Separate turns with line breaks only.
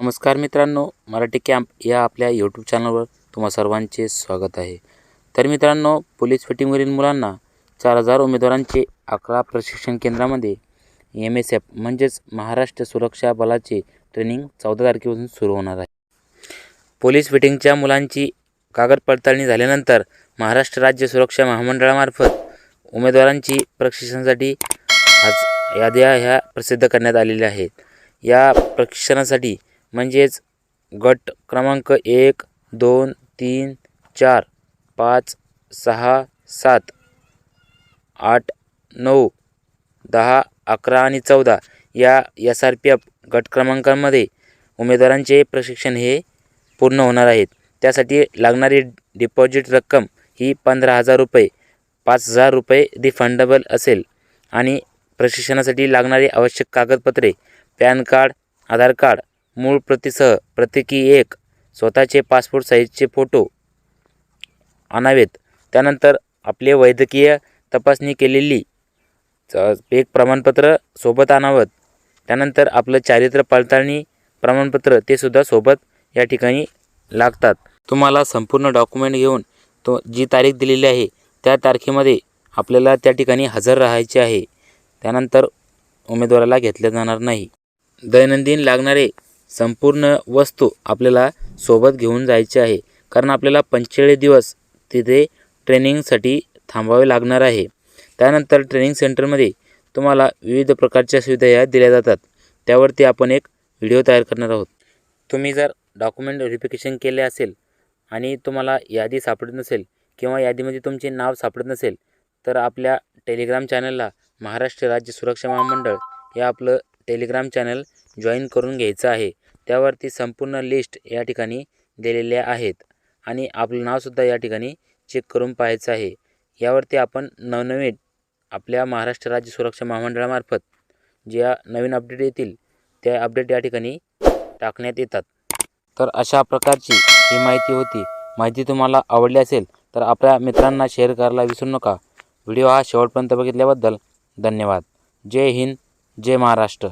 नमस्कार मित्रांनो मराठी कॅम्प या आपल्या यूट्यूब चॅनलवर तुम्हा सर्वांचे स्वागत आहे. तर मित्रांनो पोलीस फिटिंगवरील मुलांना चार हजार उमेदवारांचे अकरा प्रशिक्षण केंद्रामध्ये एम एस एफ म्हणजेच महाराष्ट्र सुरक्षा बलाचे ट्रेनिंग चौदा तारखेपासून सुरू होणार आहे. पोलीस फिटिंगच्या मुलांची कागद पडताळणी झाल्यानंतर महाराष्ट्र राज्य सुरक्षा महामंडळामार्फत उमेदवारांची प्रशिक्षणासाठी आज याद्या ह्या प्रसिद्ध करण्यात आलेल्या आहेत. या प्रशिक्षणासाठी म्हणजेच गट क्रमांक एक दोन तीन चार पाच सहा सात आठ नऊ दहा अकरा आणि चौदा या एस आर पी एफ गट क्रमांकांमध्ये उमेदवारांचे प्रशिक्षण हे पूर्ण होणार आहेत. त्यासाठी लागणारी डिपॉझिट रक्कम ही पंधरा हजार रुपये पाच हजार रुपये रिफंडेबल असेल आणि प्रशिक्षणासाठी लागणारी आवश्यक कागदपत्रे पॅन कार्ड आधार कार्ड मूळ प्रतीसह प्रत्येकी एक स्वतःचे पासपोर्ट साईजचे फोटो आणावेत. त्यानंतर आपले वैद्यकीय तपासणी केलेली एक प्रमाणपत्र सोबत आणावं. त्यानंतर आपलं चारित्र्य पडताळणी प्रमाणपत्र ते सुद्धा सोबत या ठिकाणी लागतात. तुम्हाला संपूर्ण डॉक्युमेंट घेऊन तो जी तारीख दिलेली आहे त्या तारखेमध्ये आपल्याला त्या ठिकाणी हजर राहायचे आहे. त्यानंतर उमेदवाराला घेतले जाणार नाही. दैनंदिन लागणारे संपूर्ण वस्तू आपल्याला सोबत घेऊन जायची आहे. कारण आपल्याला पंचेचाळीस दिवस तिथे ट्रेनिंगसाठी थांबावे लागणार आहे. त्यानंतर ट्रेनिंग सेंटरमध्ये तुम्हाला विविध प्रकारच्या सुविधा या दिल्या जातात. त्यावरती आपण एक व्हिडिओ तयार करणार आहोत. तुम्ही जर डॉक्युमेंट व्हेरिफिकेशन केले असेल आणि तुम्हाला यादी सापडत नसेल किंवा यादीमध्ये तुमचे नाव सापडत नसेल तर आपल्या टेलिग्राम चॅनलला महाराष्ट्र राज्य सुरक्षा महामंडळ हे आपलं टेलिग्राम चॅनल जॉईन करून घ्यायचं आहे. त्यावरती संपूर्ण लिस्ट या ठिकाणी दिलेल्या आहेत. आणि आपलं नावसुद्धा या ठिकाणी चेक करून पाहायचं आहे. यावरती आपण नवनवीन आपल्या महाराष्ट्र राज्य सुरक्षा महामंडळामार्फत ज्या नवीन अपडेट येतील त्या अपडेट या ठिकाणी टाकण्यात येतात. तर अशा प्रकारची ही माहिती होती. माहिती तुम्हाला आवडली असेल तर आपल्या मित्रांना शेअर करायला विसरू नका. व्हिडिओ हा शेवटपर्यंत बघितल्याबद्दल धन्यवाद. जय हिंद जय महाराष्ट्र.